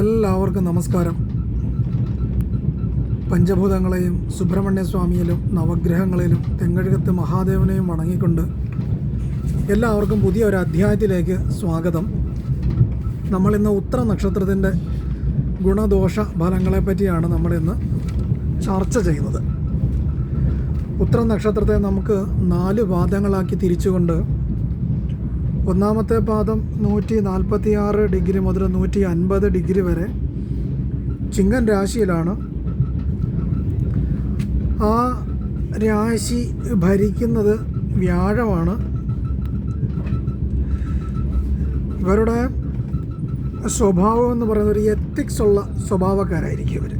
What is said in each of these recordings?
എല്ലാവർക്കും നമസ്കാരം. പഞ്ചഭൂതങ്ങളെയും സുബ്രഹ്മണ്യ സ്വാമിയിലും നവഗ്രഹങ്ങളിലും തെങ്ങഴുകത്ത് മഹാദേവനെയും വണങ്ങിക്കൊണ്ട് എല്ലാവർക്കും പുതിയ ഒരു അധ്യായത്തിലേക്ക് സ്വാഗതം. നമ്മളിന്ന് ഉത്തര നക്ഷത്രത്തിന്റെ ഗുണദോഷ ഫലങ്ങളെ പറ്റിയാണ് നമ്മളിന്ന് ചർച്ച ചെയ്യുന്നത്. ഉത്തര നക്ഷത്രത്തെ നമുക്ക് നാല് വാദങ്ങളാക്കി തിരിച്ചുകൊണ്ട് ഒന്നാമത്തെ പാദം നൂറ്റി നാൽപ്പത്തി ആറ് ഡിഗ്രി മുതൽ നൂറ്റി അൻപത് ഡിഗ്രി വരെ ചിങ്ങൻ രാശിയിലാണ്. ആ രാശി ഭരിക്കുന്നത് വ്യാഴമാണ്. ഇവരുടെ സ്വഭാവം എന്ന് പറയുന്നത് ഒരു എത്തിക്സ് ഉള്ള സ്വഭാവക്കാരായിരിക്കും ഇവർ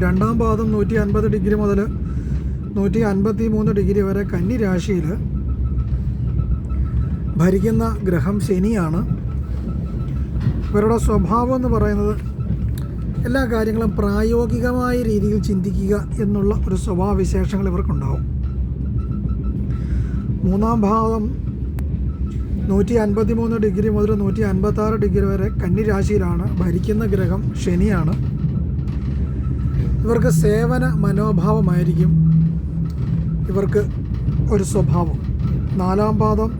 രണ്ടാം പാദം നൂറ്റി അൻപത് ഡിഗ്രി മുതൽ നൂറ്റി അൻപത്തി മൂന്ന് ഡിഗ്രി വരെ കന്നി രാശിയിൽ ഭരിക്കുന്ന ഗ്രഹം ശനിയാണ്. ഇവരുടെ സ്വഭാവം എന്ന് പറയുന്നത് എല്ലാ കാര്യങ്ങളും പ്രായോഗികമായ രീതിയിൽ ചിന്തിക്കുക എന്നുള്ള ഒരു സ്വഭാവവിശേഷങ്ങൾ ഇവർക്കുണ്ടാവും. മൂന്നാം ഭാവം നൂറ്റി അൻപത്തി മൂന്ന് ഡിഗ്രി മുതൽ നൂറ്റി അൻപത്താറ് ഡിഗ്രി വരെ കന്നി രാശിയിലാണ് ഭരിക്കുന്ന ഗ്രഹം ശനിയാണ്. ഇവർക്ക് സേവന മനോഭാവമായിരിക്കും ഇവർക്ക് ഒരു സ്വഭാവം. നാലാം പാദം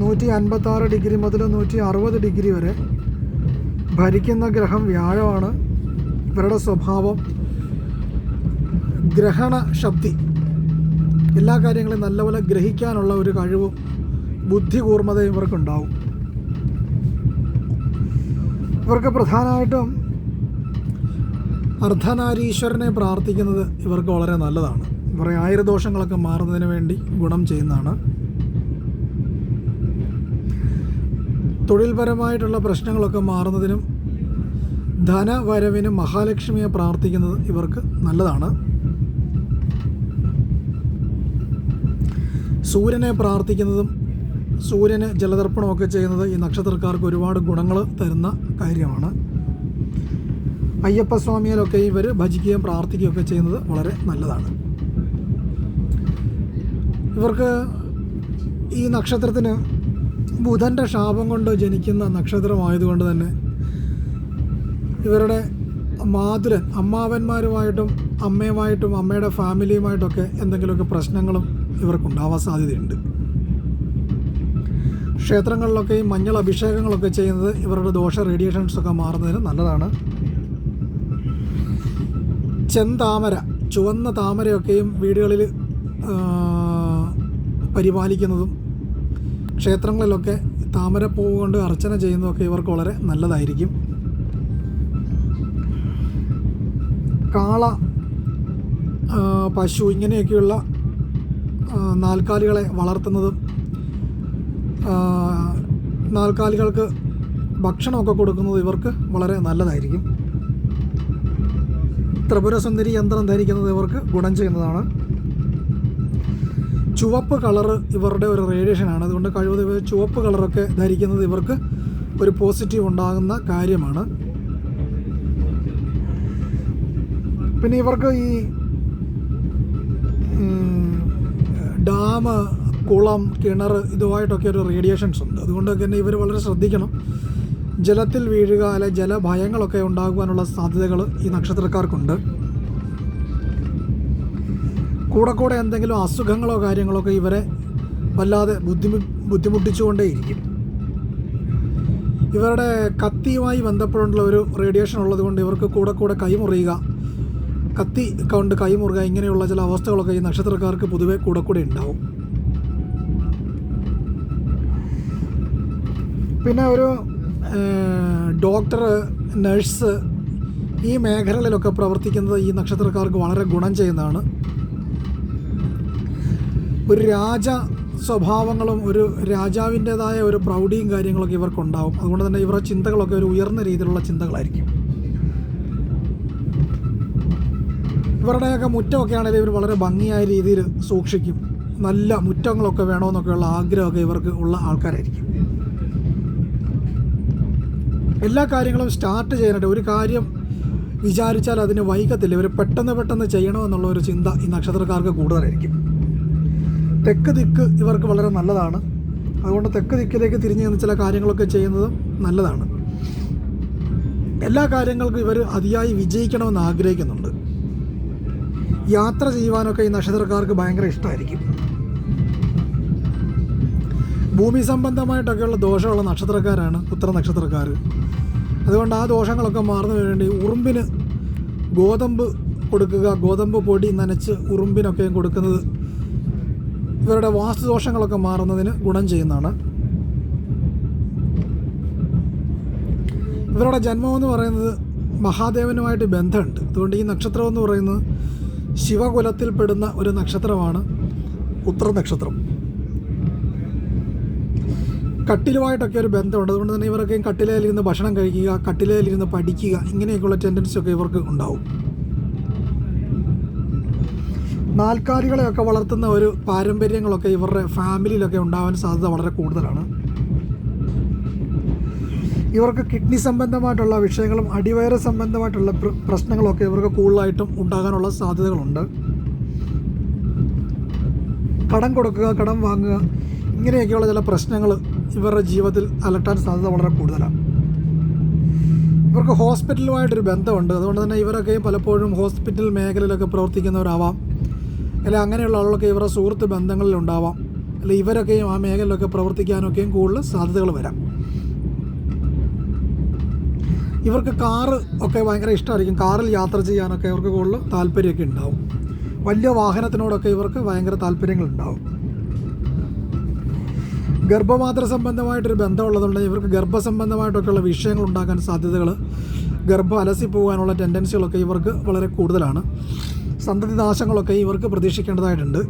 നൂറ്റി അൻപത്താറ് ഡിഗ്രി മുതൽ നൂറ്റി അറുപത് ഡിഗ്രി വരെ ഭരിക്കുന്ന ഗ്രഹം വ്യാഴമാണ്. ഇവരുടെ സ്വഭാവം ഗ്രഹണ ശക്തി. എല്ലാ കാര്യങ്ങളും നല്ലപോലെ ഗ്രഹിക്കാനുള്ള ഒരു കഴിവും ബുദ്ധികൂർമ്മതയും ഇവർക്കുണ്ടാവും. ഇവർക്ക് പ്രധാനമായിട്ടും അർദ്ധനാരീശ്വരനെ പ്രാർത്ഥിക്കുന്നത് ഇവർക്ക് വളരെ നല്ലതാണ്. കുറേ ആയുർദോഷങ്ങളൊക്കെ മാറുന്നതിന് വേണ്ടി ഗുണം ചെയ്യുന്നതാണ്. തൊഴിൽപരമായിട്ടുള്ള പ്രശ്നങ്ങളൊക്കെ മാറുന്നതിനും ധനവരവിനും മഹാലക്ഷ്മിയെ പ്രാർത്ഥിക്കുന്നത് ഇവർക്ക് നല്ലതാണ്. സൂര്യനെ പ്രാർത്ഥിക്കുന്നതും സൂര്യന് ജലതർപ്പണമൊക്കെ ചെയ്യുന്നത് ഈ നക്ഷത്രക്കാർക്ക് ഒരുപാട് ഗുണങ്ങൾ തരുന്ന കാര്യമാണ്. അയ്യപ്പസ്വാമിയിലൊക്കെ ഇവർ ഭജിക്കുകയും പ്രാർത്ഥിക്കുകയൊക്കെ ചെയ്യുന്നത് വളരെ നല്ലതാണ്. ഇവർക്ക് ഈ നക്ഷത്രത്തിന് ബുധന്റെ ശാപം കൊണ്ട് ജനിക്കുന്ന നക്ഷത്രമായതുകൊണ്ട് തന്നെ ഇവരുടെ മാതുരൻ അമ്മാവന്മാരുമായിട്ടും അമ്മയുമായിട്ടും അമ്മയുടെ ഫാമിലിയുമായിട്ടൊക്കെ എന്തെങ്കിലുമൊക്കെ പ്രശ്നങ്ങളും ഇവർക്കുണ്ടാവാൻ സാധ്യതയുണ്ട്. ക്ഷേത്രങ്ങളിലൊക്കെ ഈ മഞ്ഞൾ അഭിഷേകങ്ങളൊക്കെ ചെയ്യുന്നത് ഇവരുടെ ദോഷ റേഡിയേഷൻസ് ഒക്കെ മാറുന്നതിന് നല്ലതാണ്. ചെന്താമര ചുവന്ന താമരയൊക്കെയും വീടുകളിൽ പരിപാലിക്കുന്നതും ക്ഷേത്രങ്ങളിലൊക്കെ താമരപ്പൂവ് കൊണ്ട് അർച്ചന ചെയ്യുന്നതൊക്കെ ഇവർക്ക് വളരെ നല്ലതായിരിക്കും. കാള പശു ഇങ്ങനെയൊക്കെയുള്ള നാൽക്കാലികളെ വളർത്തുന്നതും നാൽക്കാലികൾക്ക് ഭക്ഷണമൊക്കെ കൊടുക്കുന്നത് ഇവർക്ക് വളരെ നല്ലതായിരിക്കും. ത്രിപുരസുന്ദരി യന്ത്രം ധരിക്കുന്നത് ഇവർക്ക് ഗുണം ചെയ്യുന്നതാണ്. ചുവപ്പ് കളർ ഇവരുടെ ഒരു റേഡിയേഷനാണ്. അതുകൊണ്ട് കഴിവത് ഇവർ ചുവപ്പ് കളറൊക്കെ ധരിക്കുന്നത് ഇവർക്ക് ഒരു പോസിറ്റീവ് ഉണ്ടാകുന്ന കാര്യമാണ്. പിന്നെ ഇവർക്ക് ഈ ഡാം കുളം കിണർ ഇതുമായിട്ടൊക്കെ ഒരു റേഡിയേഷൻസ് ഉണ്ട്. അതുകൊണ്ട് തന്നെ ഇവർ വളരെ ശ്രദ്ധിക്കണം. ജലത്തിൽ വീഴുക അല്ലെ ജലഭയങ്ങളൊക്കെ ഉണ്ടാകുവാനുള്ള സാധ്യതകൾ ഈ നക്ഷത്രക്കാർക്കുണ്ട്. കൂടെ കൂടെ എന്തെങ്കിലും അസുഖങ്ങളോ കാര്യങ്ങളോ ഒക്കെ ഇവരെ വല്ലാതെ ബുദ്ധിമു ബുദ്ധിമുട്ടിച്ചുകൊണ്ടേയിരിക്കും. ഇവരുടെ കത്തിയുമായി ബന്ധപ്പെട്ടുള്ള ഒരു റേഡിയേഷൻ ഉള്ളതുകൊണ്ട് ഇവർക്ക് കൂടെ കൂടെ കൈമുറിയുക കത്തി കൊണ്ട് കൈമുറുക ഇങ്ങനെയുള്ള ചില അവസ്ഥകളൊക്കെ ഈ നക്ഷത്രക്കാർക്ക് പൊതുവെ കൂടെ കൂടെ ഉണ്ടാവും. പിന്നെ ഒരു ഡോക്ടർ നഴ്സ് ഈ മേഖലകളിലൊക്കെ പ്രവർത്തിക്കുന്നത് ഈ നക്ഷത്രക്കാർക്ക് വളരെ ഗുണം ചെയ്യുന്നതാണ്. ഒരു രാജ സ്വഭാവങ്ങളും ഒരു രാജാവിന്റെതായ ഒരു പ്രൗഢിയും കാര്യങ്ങളൊക്കെ ഇവർക്കുണ്ടാവും. അതുകൊണ്ട് തന്നെ ഇവരുടെ ചിന്തകളൊക്കെ ഒരു ഉയർന്ന രീതിയിലുള്ള ചിന്തകളായിരിക്കും. ഇവരുടെയൊക്കെ മുറ്റമൊക്കെ ആണെങ്കിൽ ഇവർ വളരെ ഭംഗിയായ രീതിയിൽ സൂക്ഷിക്കും. നല്ല മുറ്റങ്ങളൊക്കെ വേണമെന്നൊക്കെയുള്ള ആഗ്രഹമൊക്കെ ഇവർക്ക് ഉള്ള ആൾക്കാരായിരിക്കും. എല്ലാ കാര്യങ്ങളും സ്റ്റാർട്ട് ചെയ്യാനായിട്ട് ഒരു കാര്യം വിചാരിച്ചാൽ അതിന് വൈകത്തില്ല. ഇവർ പെട്ടെന്ന് പെട്ടെന്ന് ചെയ്യണമെന്നുള്ള ഒരു ചിന്ത ഈ നക്ഷത്രക്കാർക്ക് കൂടുതലായിരിക്കും. തെക്ക് ദിക്ക് ഇവർക്ക് വളരെ നല്ലതാണ്. അതുകൊണ്ട് തെക്ക് ദിക്കിലേക്ക് തിരിഞ്ഞു നിന്ന് ചില കാര്യങ്ങളൊക്കെ ചെയ്യുന്നത് നല്ലതാണ്. എല്ലാ കാര്യങ്ങൾക്കും ഇവർ അതിയായി വിജയിക്കണമെന്ന് ആഗ്രഹിക്കുന്നുണ്ട്. യാത്ര ചെയ്യുവാനൊക്കെ ഈ നക്ഷത്രക്കാർക്ക് ഭയങ്കര ഇഷ്ടമായിരിക്കും ഭൂമി സംബന്ധമായിട്ടൊക്കെയുള്ള ദോഷമുള്ള നക്ഷത്രക്കാരാണ് ഉത്തര നക്ഷത്രക്കാർ അതുകൊണ്ട് ആ ദോഷങ്ങളൊക്കെ മാറുന്നു വേണ്ടി ഉറുമ്പിന് ഗോതമ്പ് കൊടുക്കുക ഗോതമ്പ് പൊടി നനച്ച് ഉറുമ്പിനൊക്കെയും കൊടുക്കുന്നത് ഇവരുടെ വാസ്തുദോഷങ്ങളൊക്കെ മാറുന്നതിന് ഗുണം ചെയ്യുന്നതാണ്. ഇവരുടെ ജന്മം എന്ന് പറയുന്നത് മഹാദേവനുമായിട്ട് ബന്ധമുണ്ട്. അതുകൊണ്ട് ഈ നക്ഷത്രം എന്ന് പറയുന്നത് ശിവകുലത്തിൽപ്പെടുന്ന ഒരു നക്ഷത്രമാണ് ഉത്തര നക്ഷത്രം കട്ടിലുമായിട്ടൊക്കെ ഒരു ബന്ധമുണ്ട്. അതുകൊണ്ട് തന്നെ ഇവരൊക്കെ കട്ടിലയിലിരുന്ന് ഭക്ഷണം കഴിക്കുക കട്ടിലയിലിരുന്ന് പഠിക്കുക ഇങ്ങനെയൊക്കെയുള്ള ടെൻഡൻസി ഒക്കെ ഇവർക്ക് ഉണ്ടാവും. നാൽക്കാലികളെയൊക്കെ വളർത്തുന്ന ഒരു പാരമ്പര്യങ്ങളൊക്കെ ഇവരുടെ ഫാമിലിയിലൊക്കെ ഉണ്ടാവാൻ സാധ്യത വളരെ കൂടുതലാണ്. ഇവർക്ക് കിഡ്നി സംബന്ധമായിട്ടുള്ള വിഷയങ്ങളും അടിവയറ് സംബന്ധമായിട്ടുള്ള പ്രശ്നങ്ങളൊക്കെ ഇവർക്ക് കൂടുതലായിട്ടും ഉണ്ടാകാനുള്ള സാധ്യതകളുണ്ട്. കടം കൊടുക്കുക കടം വാങ്ങുക ഇങ്ങനെയൊക്കെയുള്ള ചില പ്രശ്നങ്ങൾ ഇവരുടെ ജീവിതത്തിൽ അലട്ടാൻ സാധ്യത വളരെ കൂടുതലാണ്. ഇവർക്ക് ഹോസ്പിറ്റലുമായിട്ടൊരു ബന്ധമുണ്ട്. അതുകൊണ്ട് തന്നെ ഇവരൊക്കെയും പലപ്പോഴും ഹോസ്പിറ്റൽ മേഖലയിലൊക്കെ പ്രവർത്തിക്കുന്നവരാവാം. അല്ല അങ്ങനെയുള്ള ആളുകളൊക്കെ ഇവരുടെ സുഹൃത്ത് ബന്ധങ്ങളിലുണ്ടാവാം അല്ല ഇവരൊക്കെയും ആ മേഖലയിലൊക്കെ പ്രവർത്തിക്കാനൊക്കെയും കൂടുതൽ സാധ്യതകൾ വരാം. ഇവർക്ക് കാറ് ഒക്കെ ഭയങ്കര ഇഷ്ടമായിരിക്കും. കാറിൽ യാത്ര ചെയ്യാനൊക്കെ ഇവർക്ക് കൂടുതൽ താല്പര്യമൊക്കെ ഉണ്ടാവും. വലിയ വാഹനത്തിനോടൊക്കെ ഇവർക്ക് ഭയങ്കര താല്പര്യങ്ങളുണ്ടാവും ഗർഭമാത്ര സംബന്ധമായിട്ടൊരു ബന്ധമുള്ളതുകൊണ്ട് ഇവർക്ക് ഗർഭസംബന്ധമായിട്ടൊക്കെയുള്ള വിഷയങ്ങൾ ഉണ്ടാക്കാൻ സാധ്യതകൾ ഗർഭം അലസി പോകാനുള്ള ടെൻഡൻസികളൊക്കെ ഇവർക്ക് വളരെ കൂടുതലാണ്. സന്തതി നാശങ്ങളൊക്കെ ഇവർക്ക് പ്രതീക്ഷിക്കേണ്ടതായിട്ടുണ്ട്.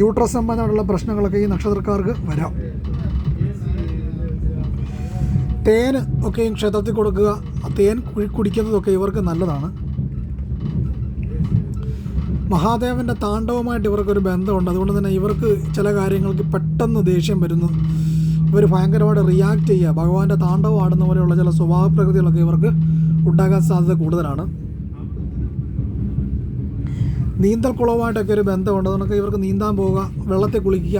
യൂട്രസ് സംബന്ധമായിട്ടുള്ള പ്രശ്നങ്ങളൊക്കെ ഈ നക്ഷത്രക്കാർക്ക് വരാം. തേൻ ഒക്കെയും ക്ഷേത്രത്തിൽ കൊടുക്കുക തേൻ കുടിക്കുന്നതൊക്കെ ഇവർക്ക് നല്ലതാണ്. മഹാദേവന്റെ താണ്ഡവുമായിട്ട് ഇവർക്കൊരു ബന്ധമുണ്ട്. അതുകൊണ്ട് തന്നെ ഇവർക്ക് ചില കാര്യങ്ങൾക്ക് പെട്ടെന്ന് ദേഷ്യം വരുന്നു. ഇവർ ഭയങ്കരമായിട്ട് റിയാക്ട് ചെയ്യുക. ഭഗവാന്റെ താണ്ഡവം ആടുന്ന പോലെയുള്ള ചില സ്വഭാവ പ്രകൃതികളൊക്കെ ഇവർക്ക് ഉണ്ടാകാൻ സാധ്യത കൂടുതലാണ്. നീന്തൽ കുളവുമായിട്ടൊക്കെ ഒരു ബന്ധമുണ്ട്. അതുകൊണ്ടൊക്കെ ഇവർക്ക് നീന്താൻ പോവുക വെള്ളത്തിൽ കുളിക്കുക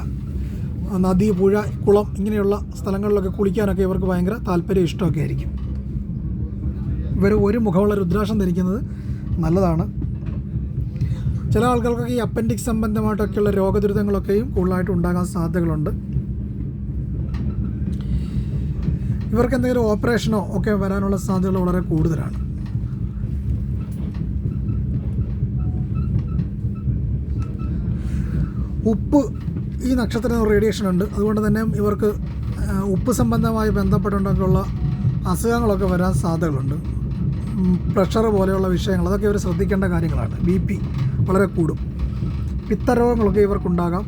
നദി പുഴ കുളം ഇങ്ങനെയുള്ള സ്ഥലങ്ങളിലൊക്കെ കുളിക്കാനൊക്കെ ഇവർക്ക് ഭയങ്കര താല്പര്യം ഇഷ്ടമൊക്കെ ആയിരിക്കും. ഇവർ ഒരു മുഖമുള്ള രുദ്രാക്ഷം ധരിക്കുന്നത് നല്ലതാണ്. ചില ആൾക്കാർക്കൊക്കെ ഈ അപ്പൻഡിക്സ് സംബന്ധമായിട്ടൊക്കെയുള്ള രോഗദുരിതങ്ങളൊക്കെയും കൂടുതലായിട്ട് ഉണ്ടാകാൻ സാധ്യതകളുണ്ട്. ഇവർക്ക് എന്തെങ്കിലും ഓപ്പറേഷനോ ഒക്കെ വരാനുള്ള സാധ്യതകൾ വളരെ കൂടുതലാണ്. ഉപ്പ് ഈ നക്ഷത്രത്തിന് റേഡിയേഷൻ ഉണ്ട്. അതുകൊണ്ട് തന്നെ ഇവർക്ക് ഉപ്പ് സംബന്ധമായി ബന്ധപ്പെട്ടുകൊണ്ടൊക്കെയുള്ള അസുഖങ്ങളൊക്കെ വരാൻ സാധ്യതകളുണ്ട്. പ്രഷർ പോലെയുള്ള വിഷയങ്ങൾ അതൊക്കെ ഇവർ ശ്രദ്ധിക്കേണ്ട കാര്യങ്ങളാണ്. ബി പി വളരെ കൂടും. പിത്തരോഗങ്ങളൊക്കെ ഇവർക്കുണ്ടാകാം.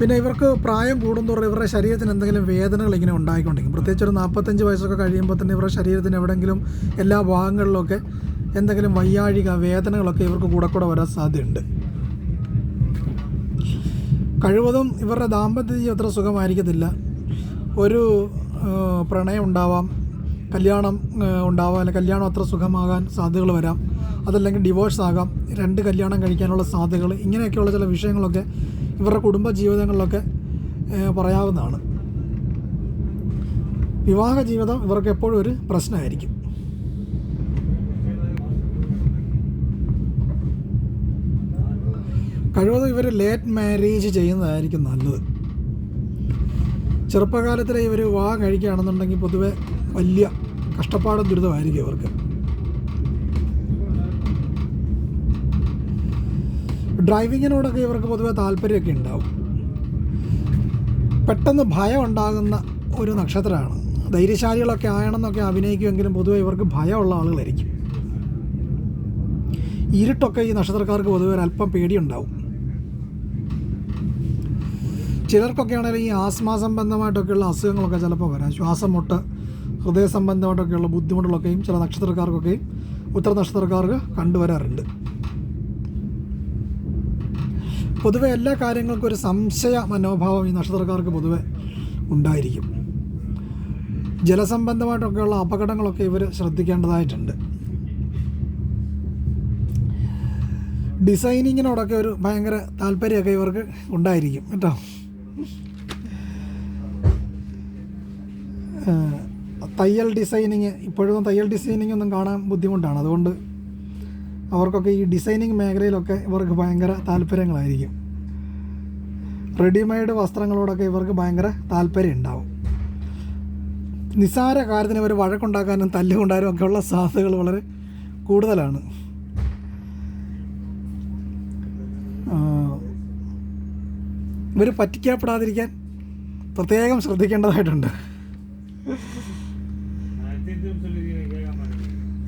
പിന്നെ ഇവർക്ക് പ്രായം കൂടുന്തോറും ഇവരുടെ ശരീരത്തിന് എന്തെങ്കിലും വേദനകൾ ഇങ്ങനെ ഉണ്ടായിക്കൊണ്ടിരിക്കും. പ്രത്യേകിച്ച് ഒരു നാൽപ്പത്തഞ്ച് വയസ്സൊക്കെ കഴിയുമ്പോൾ തന്നെ ഇവരുടെ ശരീരത്തിന് എവിടെയെങ്കിലും എല്ലാ ഭാഗങ്ങളിലൊക്കെ എന്തെങ്കിലും വയ്യാഴിക വേദനകളൊക്കെ ഇവർക്ക് കൂടെ കൂടെ വരാൻ സാധ്യതയുണ്ട്. കഴിവതും ഇവരുടെ ദാമ്പത്യ ജീവിതം അത്ര സുഖമായിരിക്കത്തില്ല. ഒരു പ്രണയം ഉണ്ടാവാം കല്യാണം ഉണ്ടാവാം അല്ലെങ്കിൽ കല്യാണം അത്ര സുഖമാകാൻ സാധ്യതകൾ വരാം അതല്ലെങ്കിൽ ഡിവോഴ്സ് ആകാം രണ്ട് കല്യാണം കഴിക്കാനുള്ള സാധ്യതകൾ ഇങ്ങനെയൊക്കെയുള്ള ചില വിഷയങ്ങളൊക്കെ ഇവരുടെ കുടുംബ ജീവിതങ്ങളിലൊക്കെ പറയാവുന്നതാണ്. വിവാഹ ജീവിതം ഇവർക്ക് എപ്പോഴും ഒരു പ്രശ്നമായിരിക്കും. കഴിവതും ഇവർ ലേറ്റ് മാരേജ് ചെയ്യുന്നതായിരിക്കും നല്ലത്. ചെറുപ്പകാലത്തിലെ ഇവർ വിവാഹം കഴിക്കുകയാണെന്നുണ്ടെങ്കിൽ പൊതുവെ വലിയ കഷ്ടപ്പാടും ദുരിതമായിരിക്കും ഇവർക്ക്. ഡ്രൈവിങ്ങിനോടൊക്കെ ഇവർക്ക് പൊതുവെ താല്പര്യമൊക്കെ ഉണ്ടാവും. പെട്ടെന്ന് ഭയം ഉണ്ടാകുന്ന ഒരു നക്ഷത്രമാണ്. ധൈര്യശാലികളൊക്കെ ആയണമെന്നൊക്കെ അഭിനയിക്കുമെങ്കിലും പൊതുവെ ഇവർക്ക് ഭയമുള്ള ആളുകളായിരിക്കും. ഇരുട്ടൊക്കെ ഈ നക്ഷത്രക്കാർക്ക് പൊതുവെ അല്പം പേടിയുണ്ടാവും. ചിലർക്കൊക്കെ ആണെങ്കിൽ ഈ ആസ്മ സംബന്ധമായിട്ടൊക്കെയുള്ള അസുഖങ്ങളൊക്കെ ചിലപ്പോൾ വരാം. ശ്വാസം മുട്ട് ഹൃദയ സംബന്ധമായിട്ടൊക്കെയുള്ള ബുദ്ധിമുട്ടുകളൊക്കെയും ചില നക്ഷത്രക്കാർക്കൊക്കെയും ഉത്തര നക്ഷത്രക്കാർക്ക് കണ്ടുവരാറുണ്ട്. പൊതുവെ എല്ലാ കാര്യങ്ങൾക്കും ഒരു സംശയ മനോഭാവം ഈ നക്ഷത്രക്കാർക്ക് പൊതുവെ ഉണ്ടായിരിക്കും. ജലസംബന്ധമായിട്ടൊക്കെയുള്ള അപകടങ്ങളൊക്കെ ഇവർ ശ്രദ്ധിക്കേണ്ടതായിട്ടുണ്ട്. ഡിസൈനിങ്ങിനോടൊക്കെ ഒരു ഭയങ്കര താല്പര്യമൊക്കെ ഇവർക്ക് ഉണ്ടായിരിക്കും. കേട്ടോ? തയ്യൽ ഡിസൈനിങ് ഇപ്പോഴും തയ്യൽ ഡിസൈനിങ് ഒന്നും കാണാൻ ബുദ്ധിമുട്ടാണ്. അതുകൊണ്ട് അവർക്കൊക്കെ ഈ ഡിസൈനിങ് മേഖലയിലൊക്കെ ഇവർക്ക് ഭയങ്കര താല്പര്യങ്ങളായിരിക്കും. റെഡിമെയ്ഡ് വസ്ത്രങ്ങളോടൊക്കെ ഇവർക്ക് ഭയങ്കര താല്പര്യം ഉണ്ടാവും. നിസ്സാര കാര്യത്തിന് ഇവർ വഴക്കുണ്ടാക്കാനും തല്ലുകൊണ്ടാനും ഒക്കെയുള്ള സാധ്യതകൾ വളരെ കൂടുതലാണ്. ഇവർ പറ്റിക്കപ്പെടാതിരിക്കാൻ പ്രത്യേകം ശ്രദ്ധിക്കേണ്ടതായിട്ടുണ്ട്.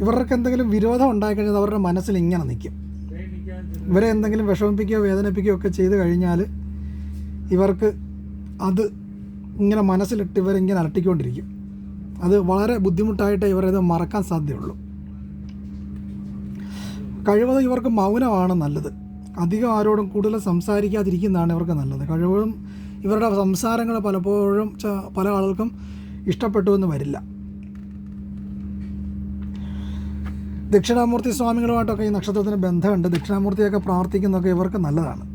ഇവർക്ക് എന്തെങ്കിലും വിരോധം ഉണ്ടായിക്കഴിഞ്ഞാൽ അവരുടെ മനസ്സിൽ ഇങ്ങനെ നിൽക്കും. ഇവരെ എന്തെങ്കിലും വിഷമിപ്പിക്കുകയോ വേദനിപ്പിക്കുകയോ ഒക്കെ ചെയ്ത് കഴിഞ്ഞാൽ ഇവർക്ക് അത് ഇങ്ങനെ മനസ്സിലിട്ട് ഇവരിങ്ങനെ അലട്ടിക്കൊണ്ടിരിക്കും. അത് വളരെ ബുദ്ധിമുട്ടായിട്ട് ഇവരത് മറക്കാൻ സാധ്യതയുള്ളൂ. കഴിവതും ഇവർക്ക് മൗനമാണ് നല്ലത്. അധികം ആരോടും കൂടുതൽ സംസാരിക്കാതിരിക്കുന്നതാണ് ഇവർക്ക് നല്ലത്. കഴിവതും ഇവരുടെ സംസാരങ്ങൾ പലപ്പോഴും പല ആളുകൾക്കും ഇഷ്ടപ്പെട്ടു എന്ന് വരില്ല. ദക്ഷിണാമൂർത്തി സ്വാമികളുമായിട്ടൊക്കെ ഈ നക്ഷത്രത്തിന് ബന്ധമുണ്ട്. ദക്ഷിണാമൂർത്തിയൊക്കെ പ്രാർത്ഥിക്കുന്നതൊക്കെ ഇവർക്ക് നല്ലതാണ്.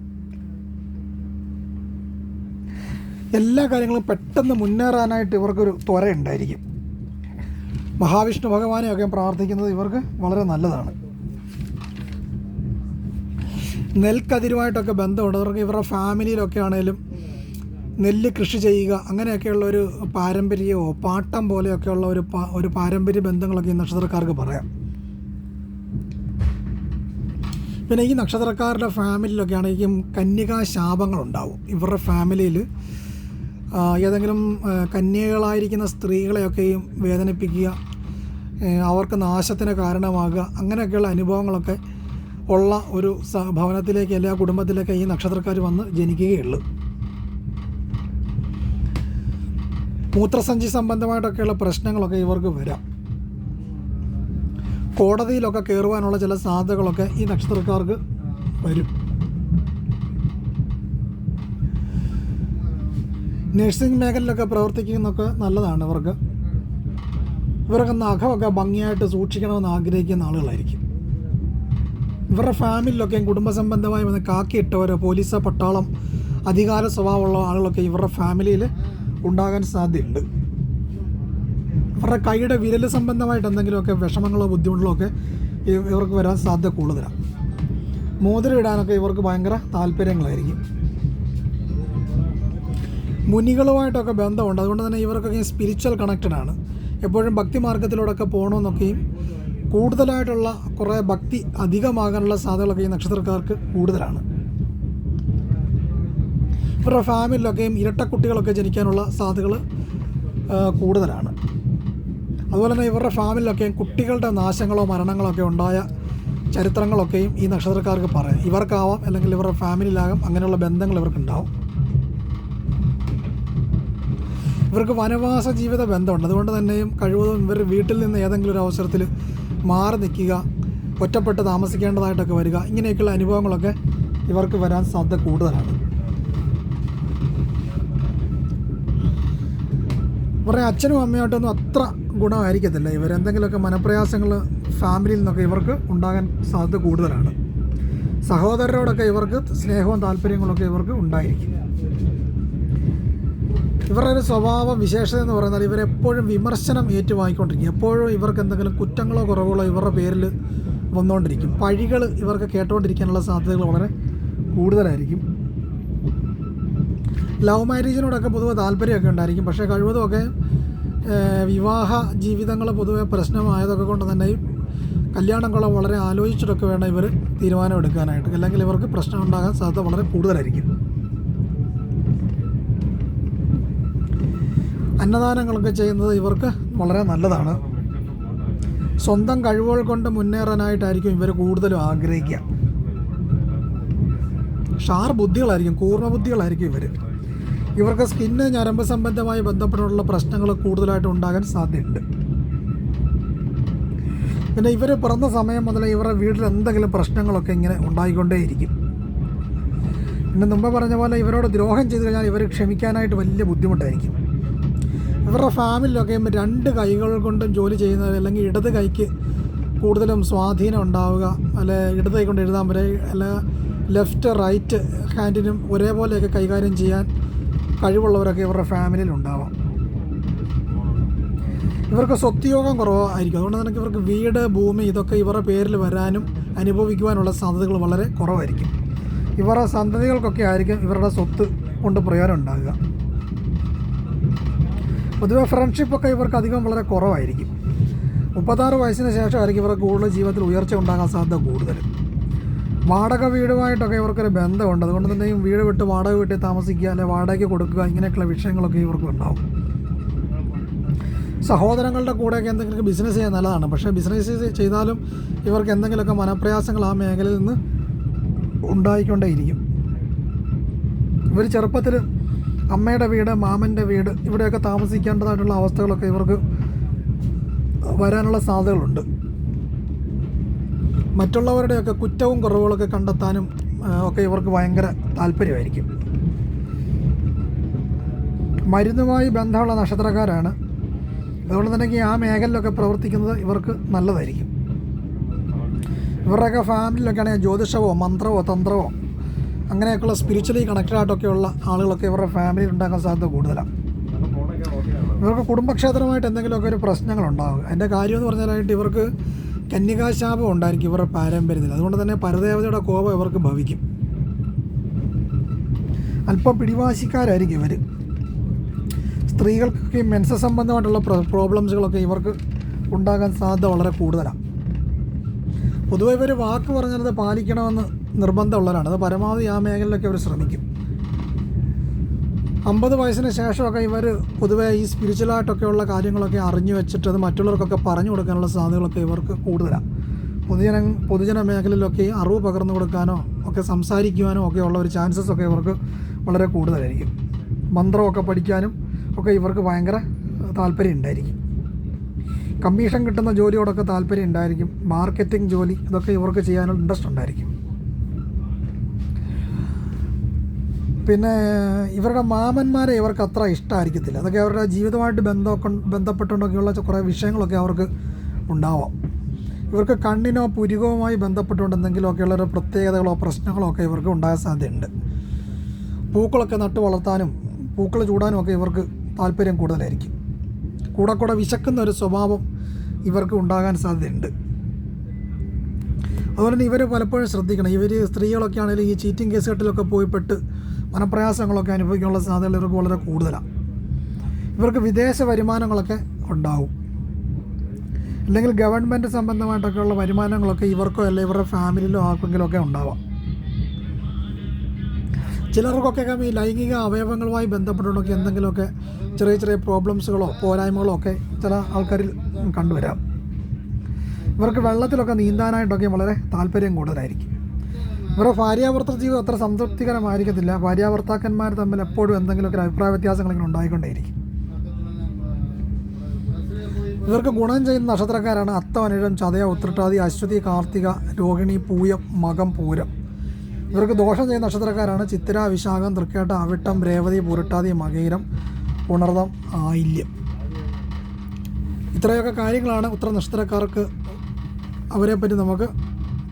എല്ലാ കാര്യങ്ങളും പെട്ടെന്ന് മുന്നേറാനായിട്ട് ഇവർക്കൊരു ത്വര ഉണ്ടായിരിക്കും. മഹാവിഷ്ണു ഭഗവാനെയൊക്കെ പ്രാർത്ഥിക്കുന്നത് ഇവർക്ക് വളരെ നല്ലതാണ്. നെൽക്കതിരുമായിട്ടൊക്കെ ബന്ധമുണ്ട് അവർക്ക് ഇവരുടെ ഫാമിലിയിലൊക്കെ ആണെങ്കിലും നെല്ല് കൃഷി ചെയ്യുക അങ്ങനെയൊക്കെയുള്ള ഒരു പാരമ്പര്യമോ പാട്ടം പോലെയൊക്കെയുള്ള ഒരു ഒരു പാരമ്പര്യ ബന്ധങ്ങളൊക്കെ ഈ നക്ഷത്രക്കാർക്ക് പറയാം. പിന്നെ ഈ നക്ഷത്രക്കാരുടെ ഫാമിലിയിലൊക്കെ ആണെങ്കിലും കന്യകാ ശാപങ്ങളുണ്ടാവും. ഇവരുടെ ഫാമിലിയിൽ ഏതെങ്കിലും കന്യകളായിരിക്കുന്ന സ്ത്രീകളെയൊക്കെയും വേദനിപ്പിക്കുക അവർക്ക് നാശത്തിന് കാരണമാകുക അങ്ങനെയൊക്കെയുള്ള അനുഭവങ്ങളൊക്കെ ഉള്ള ഒരു ഭവനത്തിലേക്ക് അല്ലെ ആ കുടുംബത്തിലേക്ക് ഈ നക്ഷത്രക്കാർ വന്ന് ജനിക്കുകയുള്ളു. മൂത്രസഞ്ചി സംബന്ധമായിട്ടൊക്കെയുള്ള പ്രശ്നങ്ങളൊക്കെ ഇവർക്ക് വരാം. കോടതിയിലൊക്കെ കയറുവാനുള്ള ചില സാധ്യതകളൊക്കെ ഈ നക്ഷത്രക്കാർക്ക് വരും. നഴ്സിംഗ് മേഖലയിലൊക്കെ പ്രവർത്തിക്കുന്നൊക്കെ നല്ലതാണ് ഇവർക്ക്. ഇവരൊക്കെ നഖമൊക്കെ ഭംഗിയായിട്ട് സൂക്ഷിക്കണമെന്ന് ആഗ്രഹിക്കുന്ന ആളുകളായിരിക്കും. ഇവരുടെ ഫാമിലിയിലൊക്കെയും കുടുംബസംബന്ധമായി വന്ന് കാക്കിയിട്ടവരോ പോലീസ് പട്ടാളം അധികാര സ്വഭാവമുള്ള ആളുകളൊക്കെ ഇവരുടെ ഫാമിലിയിൽ ഉണ്ടാകാൻ സാധ്യതയുണ്ട്. ഇവരുടെ കൈയുടെ വിരൽ സംബന്ധമായിട്ട് എന്തെങ്കിലുമൊക്കെ വിഷമങ്ങളോ ബുദ്ധിമുട്ടുകളോ ഒക്കെ ഇവർക്ക് വരാൻ സാധ്യത കൂടുതലാണ്. മോതിരം ഇടാനൊക്കെ ഇവർക്ക് ഭയങ്കര താല്പര്യങ്ങളായിരിക്കും. മുനികളുമായിട്ടൊക്കെ ബന്ധമുണ്ട്. അതുകൊണ്ട് തന്നെ ഇവർക്കൊക്കെ സ്പിരിച്വൽ കണക്റ്റഡ് ആണ്. എപ്പോഴും ഭക്തി മാർഗത്തിലൂടെയൊക്കെ പോകണമെന്നൊക്കെയും കൂടുതലായിട്ടുള്ള കുറേ ഭക്തി അധികമാകാനുള്ള സാധ്യതകളൊക്കെ ഈ നക്ഷത്രക്കാർക്ക് കൂടുതലാണ്. ഇവരുടെ ഫാമിലിയിലൊക്കെയും ഇരട്ടക്കുട്ടികളൊക്കെ ജനിക്കാനുള്ള സാധ്യതകൾ കൂടുതലാണ്. അതുപോലെ തന്നെ ഇവരുടെ ഫാമിലിയിലൊക്കെയും കുട്ടികളുടെ നാശങ്ങളോ മരണങ്ങളോ ഒക്കെ ഉണ്ടായ ചരിത്രങ്ങളൊക്കെയും ഈ നക്ഷത്രക്കാർക്ക് പറയാം. ഇവർക്കാവാം അല്ലെങ്കിൽ ഇവരുടെ ഫാമിലിയിലാകാം അങ്ങനെയുള്ള ബന്ധങ്ങൾ ഇവർക്കുണ്ടാവും. ഇവർക്ക് വനവാസ ജീവിത ബന്ധമുണ്ട്. അതുകൊണ്ട് തന്നെയും കഴിവതും ഇവർ വീട്ടിൽ നിന്ന് ഏതെങ്കിലും ഒരു അവസരത്തിൽ മാറി നിൽക്കുക ഒറ്റപ്പെട്ട് താമസിക്കേണ്ടതായിട്ടൊക്കെ വരിക ഇങ്ങനെയൊക്കെയുള്ള അനുഭവങ്ങളൊക്കെ ഇവർക്ക് വരാൻ സാധ്യത കൂടുതലാണ്. ഇവരുടെ അച്ഛനും അമ്മയായിട്ടൊന്നും അത്ര ഗുണമായിരിക്കത്തില്ല. ഇവരെന്തെങ്കിലുമൊക്കെ മനപ്രയാസങ്ങൾ ഫാമിലിയിൽ നിന്നൊക്കെ ഇവർക്ക് ഉണ്ടാകാൻ സാധ്യത കൂടുതലാണ്. സഹോദരരോടൊക്കെ ഇവർക്ക് സ്നേഹവും താല്പര്യങ്ങളൊക്കെ ഇവർക്ക് ഉണ്ടായിരിക്കും. ഇവരുടെ ഒരു സ്വഭാവ വിശേഷത എന്ന് പറയുന്നത് ഇവരെപ്പോഴും വിമർശനം ഏറ്റുവാങ്ങിക്കൊണ്ടിരിക്കും. എപ്പോഴും ഇവർക്ക് എന്തെങ്കിലും കുറ്റങ്ങളോ കുറവുകളോ ഇവരുടെ പേരിൽ വന്നുകൊണ്ടിരിക്കും. പഴികൾ ഇവർക്ക് കേട്ടുകൊണ്ടിരിക്കാനുള്ള സാധ്യതകൾ വളരെ കൂടുതലായിരിക്കും. ലവ് മാരേജിനോടൊക്കെ പൊതുവെ താല്പര്യമൊക്കെ ഉണ്ടായിരിക്കും. പക്ഷേ കഴിവതുമൊക്കെ വിവാഹ ജീവിതങ്ങൾ പൊതുവെ പ്രശ്നമായതൊക്കെ കൊണ്ട് തന്നെ കല്യാണം കല്യാണങ്ങളെ വളരെ ആലോചിച്ചിട്ടൊക്കെ വേണം ഇവർ തീരുമാനം എടുക്കാനായിട്ട് അല്ലെങ്കിൽ ഇവർക്ക് പ്രശ്നം ഉണ്ടാകാൻ സാധ്യത വളരെ കൂടുതലായിരിക്കും. അന്നദാനങ്ങളൊക്കെ ചെയ്യുന്നത് ഇവർക്ക് വളരെ നല്ലതാണ്. സ്വന്തം കഴിവുകൾ കൊണ്ട് മുന്നേറാനായിട്ടായിരിക്കും ഇവർ കൂടുതലും ആഗ്രഹിക്കുക. ഷാർ ബുദ്ധികളായിരിക്കും കൂർമ്മ ബുദ്ധികളായിരിക്കും ഇവർ ഇവർക്ക് സ്കിന്ന് ഞരമ്പ് സംബന്ധമായി ബന്ധപ്പെട്ടുള്ള പ്രശ്നങ്ങൾ കൂടുതലായിട്ട് ഉണ്ടാകാൻ സാധ്യതയുണ്ട്. പിന്നെ ഇവർ പിറന്ന സമയം മുതൽ ഇവരുടെ വീട്ടിൽ എന്തെങ്കിലും പ്രശ്നങ്ങളൊക്കെ ഇങ്ങനെ ഉണ്ടായിക്കൊണ്ടേയിരിക്കും. പിന്നെ മുമ്പ് പറഞ്ഞ പോലെ ഇവരോട് ദ്രോഹം ചെയ്ത് കഴിഞ്ഞാൽ ഇവർ ക്ഷമിക്കാനായിട്ട് വലിയ ബുദ്ധിമുട്ടായിരിക്കും. ഇവരുടെ ഫാമിലൊക്കെ രണ്ട് കൈകൾ കൊണ്ടും ജോലി ചെയ്യുന്നവർ അല്ലെങ്കിൽ ഇടത് കൈക്ക് കൂടുതലും സ്വാധീനം ഉണ്ടാവുക. അല്ലെ ഇടത് കൈ കൊണ്ട് എഴുതാൻ പറ്റുക. അല്ല ലെഫ്റ്റ് റൈറ്റ് ഹാൻഡിനും ഒരേപോലെയൊക്കെ കൈകാര്യം ചെയ്യാൻ കഴിവുള്ളവരൊക്കെ ഇവരുടെ ഫാമിലിയിൽ ഉണ്ടാവാം. ഇവർക്ക് സ്വത്യോഗം കുറവായിരിക്കും. അതുകൊണ്ട് തന്നെ ഇവർക്ക് വീട് ഭൂമി ഇതൊക്കെ ഇവരുടെ പേരിൽ വരാനും അനുഭവിക്കുവാനുള്ള സാധ്യതകൾ വളരെ കുറവായിരിക്കും. ഇവരുടെ സന്തതികൾക്കൊക്കെ ആയിരിക്കും ഇവരുടെ സ്വത്ത് കൊണ്ട് പ്രയോജനം ഉണ്ടാകുക പൊതുവെ ഫ്രണ്ട്ഷിപ്പൊക്കെ ഇവർക്ക് അധികം വളരെ കുറവായിരിക്കും. മുപ്പത്താറ് വയസ്സിന് ശേഷമായിരിക്കും ഇവർക്ക് കൂടുതൽ ജീവിതത്തിൽ ഉയർച്ച ഉണ്ടാകാൻ സാധ്യത കൂടുതൽ. വാടക വീടുമായിട്ടൊക്കെ ഇവർക്കൊരു ബന്ധമുണ്ട്. അതുകൊണ്ട് തന്നെ വീട് വിട്ട് വാടക വീട്ടിൽ താമസിക്കുക അല്ലെങ്കിൽ വാടകയ്ക്ക് കൊടുക്കുക ഇങ്ങനെയൊക്കെയുള്ള വിഷയങ്ങളൊക്കെ ഇവർക്ക് ഉണ്ടാവും. സഹോദരങ്ങളുടെ കൂടെയൊക്കെ എന്തെങ്കിലും ബിസിനസ് ചെയ്യാൻ നല്ലതാണ്. പക്ഷേ ബിസിനസ് ചെയ്താലും ഇവർക്ക് എന്തെങ്കിലുമൊക്കെ മനപ്രയാസങ്ങൾ ആ മേഖലയിൽ നിന്ന് ഉണ്ടായിക്കൊണ്ടേയിരിക്കും. ഇവർ ചെറുപ്പത്തിൽ അമ്മയുടെ വീട് മാമന്റെ വീട് ഇവിടെയൊക്കെ താമസിക്കേണ്ടതായിട്ടുള്ള അവസ്ഥകളൊക്കെ ഇവർക്ക് വരാനുള്ള സാധ്യതകളുണ്ട്. മറ്റുള്ളവരുടെയൊക്കെ കുറ്റവും കുറവുകളൊക്കെ കണ്ടെത്താനും ഒക്കെ ഇവർക്ക് ഭയങ്കര താല്പര്യമായിരിക്കും. മരുന്നുമായി ബന്ധമുള്ള നക്ഷത്രക്കാരാണ്. അതുകൊണ്ട് തന്നെ ആ മേഖലയിലൊക്കെ പ്രവർത്തിക്കുന്നത് ഇവർക്ക് നല്ലതായിരിക്കും. ഇവരുടെയൊക്കെ ഫാമിലിയിലൊക്കെ ആണെങ്കിൽ ജ്യോതിഷമോ മന്ത്രമോ തന്ത്രമോ അങ്ങനെയൊക്കെയുള്ള സ്പിരിച്വലി കണക്റ്റഡ് ആയിട്ടൊക്കെയുള്ള ആളുകളൊക്കെ ഇവരുടെ ഫാമിലിയിൽ ഉണ്ടാക്കാൻ സാധ്യത കൂടുതലാണ്. ഇവർക്ക് കുടുംബക്ഷേത്രമായിട്ട് എന്തെങ്കിലുമൊക്കെ ഒരു പ്രശ്നങ്ങളുണ്ടാകും അതിന്റെ കാര്യം എന്ന് പറഞ്ഞാലായിട്ട് ഇവർക്ക് കന്യകാശാപം ഉണ്ടായിരിക്കും ഇവരുടെ പാരമ്പര്യത്തിൽ. അതുകൊണ്ട് തന്നെ പരദേവതയുടെ കോപം ഇവർക്ക് ഭവിക്കും. അല്പം പിടിവാശിക്കാരായിരിക്കും ഇവർ സ്ത്രീകൾക്കൊക്കെ മെൻസ സംബന്ധമായിട്ടുള്ള പ്രോബ്ലംസുകളൊക്കെ ഇവർക്ക് ഉണ്ടാകാൻ സാധ്യത വളരെ കൂടുതലാണ്. പൊതുവെ ഇവർ വാക്ക് പറഞ്ഞത് പാലിക്കണമെന്ന് നിർബന്ധമുള്ളവരാണ്. അത് പരമാവധി ആ മേഖലയിലൊക്കെ അവർ ശ്രമിക്കും. അമ്പത് വയസ്സിന് ശേഷമൊക്കെ ഇവർ പൊതുവെ ഈ സ്പിരിച്വലായിട്ടൊക്കെയുള്ള കാര്യങ്ങളൊക്കെ അറിഞ്ഞു വെച്ചിട്ട് അത് മറ്റുള്ളവർക്കൊക്കെ പറഞ്ഞു കൊടുക്കാനുള്ള സാധ്യതകളൊക്കെ ഇവർക്ക് കൂടുതലാണ് പൊതുജന പൊതുജന മേഖലയിലൊക്കെ അറിവ് പകർന്നു കൊടുക്കാനോ ഒക്കെ സംസാരിക്കുവാനോ ഒക്കെ ഉള്ള ഒരു ചാൻസസ് ഒക്കെ ഇവർക്ക് വളരെ കൂടുതലായിരിക്കും. മന്ത്രമൊക്കെ പഠിക്കാനും ഒക്കെ ഇവർക്ക് ഭയങ്കര താല്പര്യം ഉണ്ടായിരിക്കും. കമ്മീഷൻ കിട്ടുന്ന ജോലിയോടൊക്കെ താല്പര്യം ഉണ്ടായിരിക്കും. മാർക്കറ്റിംഗ് ജോലി ഇതൊക്കെ ഇവർക്ക് ചെയ്യാനുള്ള ഇൻട്രസ്റ്റ് ഉണ്ടായിരിക്കും. പിന്നെ ഇവരുടെ മാമന്മാരെ ഇവർക്ക് അത്ര ഇഷ്ടമായിരിക്കത്തില്ല അതൊക്കെ അവരുടെ ജീവിതമായിട്ട് ബന്ധമൊക്കെ ബന്ധപ്പെട്ടുകൊണ്ടൊക്കെയുള്ള കുറേ വിഷയങ്ങളൊക്കെ അവർക്ക് ഉണ്ടാവാം. ഇവർക്ക് കണ്ണിനോ പുരുകവുമായി ബന്ധപ്പെട്ടുകൊണ്ട് എന്തെങ്കിലുമൊക്കെയുള്ള ഒരു പ്രത്യേകതകളോ പ്രശ്നങ്ങളോ ഒക്കെ ഇവർക്ക് ഉണ്ടാകാൻ സാധ്യതയുണ്ട്. പൂക്കളൊക്കെ നട്ട് വളർത്താനും പൂക്കൾ ചൂടാനും ഒക്കെ ഇവർക്ക് താല്പര്യം കൂടുതലായിരിക്കും. കൂടെ കൂടെ വിശക്കുന്ന ഒരു സ്വഭാവം ഇവർക്ക് ഉണ്ടാകാൻ സാധ്യതയുണ്ട്. അതുപോലെ തന്നെ ഇവർ പലപ്പോഴും ശ്രദ്ധിക്കണം. ഇവർ സ്ത്രീകളൊക്കെ ആണെങ്കിലും ഈ ചീറ്റിംഗ് കേസുകെട്ടിലൊക്കെ പോയി പെട്ട് മനപ്രയാസങ്ങളൊക്കെ അനുഭവിക്കാനുള്ള സാധ്യതകൾ ഇവർക്ക് വളരെ കൂടുതലാണ് ഇവർക്ക് വിദേശ വരുമാനങ്ങളൊക്കെ ഉണ്ടാവും. അല്ലെങ്കിൽ ഗവൺമെന്റ് സംബന്ധമായിട്ടൊക്കെയുള്ള വരുമാനങ്ങളൊക്കെ ഇവർക്കോ അല്ല ഇവരുടെ ഫാമിലിയിലോ ആർക്കെങ്കിലും ഒക്കെ ഉണ്ടാവാം. ചിലർക്കൊക്കെ ഈ ലൈംഗിക അവയവങ്ങളുമായി ബന്ധപ്പെട്ടുകൊണ്ടൊക്കെ എന്തെങ്കിലുമൊക്കെ ചെറിയ ചെറിയ പ്രോബ്ലംസുകളോ പോരായ്മകളോ ഒക്കെ ചില ആൾക്കാരിൽ കണ്ടുവരാം. ഇവർക്ക് വെള്ളത്തിലൊക്കെ നീന്താനായിട്ടൊക്കെ വളരെ താല്പര്യം കൂടുതലായിരിക്കും. ഇവരുടെ ഭാര്യാഭർത്തൃ ജീവിതം അത്ര സംതൃപ്തികരമായിരിക്കത്തില്ല. ഭാര്യാഭർത്താക്കന്മാർ തമ്മിൽ എപ്പോഴും എന്തെങ്കിലുമൊക്കെ അഭിപ്രായ വ്യത്യാസങ്ങൾ ഇങ്ങനെ ഉണ്ടായിക്കൊണ്ടേയിരിക്കും. ഇവർക്ക് ഗുണം ചെയ്യുന്ന നക്ഷത്രക്കാരാണ് അത്തവനിഴം ചതയ ഉത്രട്ടാതി അശ്വതി കാർത്തിക രോഹിണി പൂയം മകം പൂരം. ഇവർക്ക് ദോഷം ചെയ്യുന്ന നക്ഷത്രക്കാരാണ് ചിത്തിര വിശാഖം തൃക്കേട്ട അവിട്ടം രേവതി പുരട്ടാതി മകീരം പുണർതം ആയില്യം. ഇത്രയൊക്കെ കാര്യങ്ങളാണ് ഉത്തര നക്ഷത്രക്കാർക്ക് അവരെപ്പറ്റി നമുക്ക്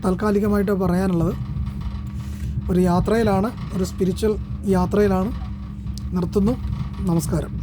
താൽക്കാലികമായിട്ട് പറയാനുള്ളത്. ഒരു യാത്രയിലാണ് ഒരു സ്പിരിച്വൽ യാത്രയിലാണ്. നിർത്തുന്നു. നമസ്കാരം.